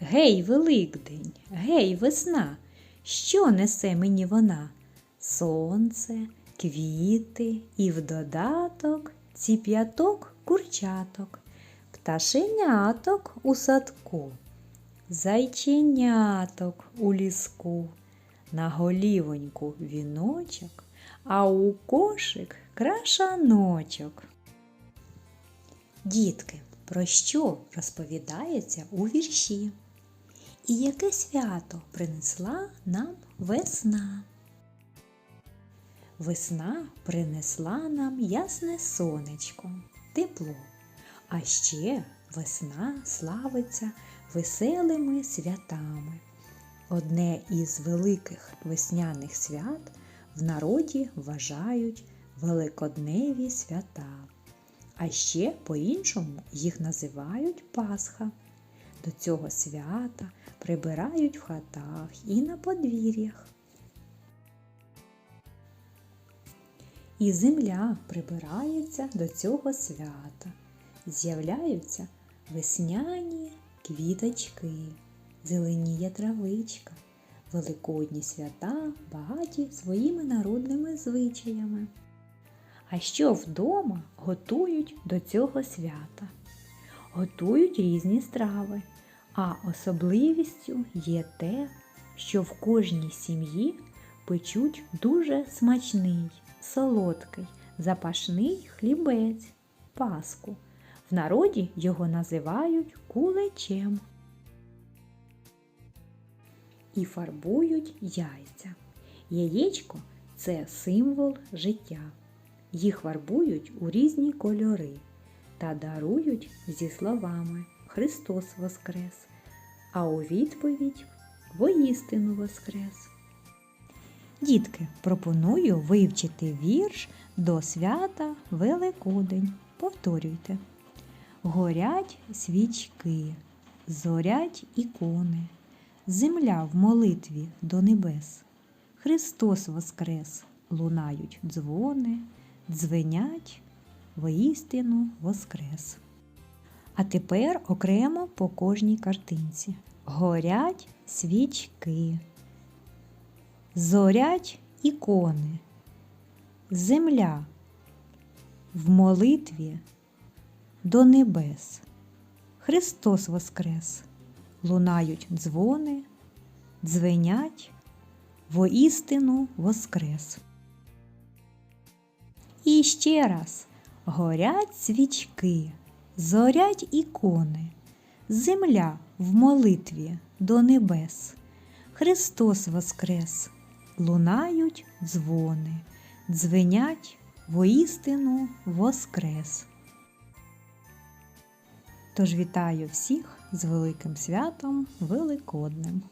Гей, Великдень, гей, весна, що несе мені вона? Сонце, квіти і в додаток ціп'яток курчаток, пташеняток у садку, зайченяток у ліску, на голівоньку віночок, а у кошик крашаночок. Дітки, про що розповідається у вірші? І яке свято принесла нам весна? Весна принесла нам ясне сонечко, тепло, а ще весна славиться веселими святами. Одне із великих весняних свят в народі вважають великодневі свята. А ще по-іншому їх називають Пасха. До цього свята прибирають в хатах і на подвір'ях. І земля прибирається до цього свята. З'являються весняні квіточки, зеленіє травичка, великодні свята багаті своїми народними звичаями. А що вдома готують до цього свята? Готують різні страви, а особливістю є те, що в кожній сім'ї печуть дуже смачний, солодкий, запашний хлібець, паску. В народі його називають кулечем. І фарбують яйця. Яєчко це символ життя. Їх фарбують у різні кольори та дарують зі словами Христос Воскрес, а у відповідь воістину Воскрес. Дітки, пропоную вивчити вірш до свята Великодень. Повторюйте. Горять свічки, зорять ікони, земля в молитві до небес. Христос Воскрес, лунають дзвони, дзвенять воістину Воскрес. А тепер окремо по кожній картинці. Горять свічки, зорять ікони, земля в молитві до небес. Христос Воскрес, лунають дзвони, дзвенять воістину Воскрес. І ще раз горять свічки, зорять ікони, земля в молитві до небес. Христос Воскрес, лунають дзвони, дзвенять воістину Воскрес. Тож вітаю всіх з великим святом Великодним!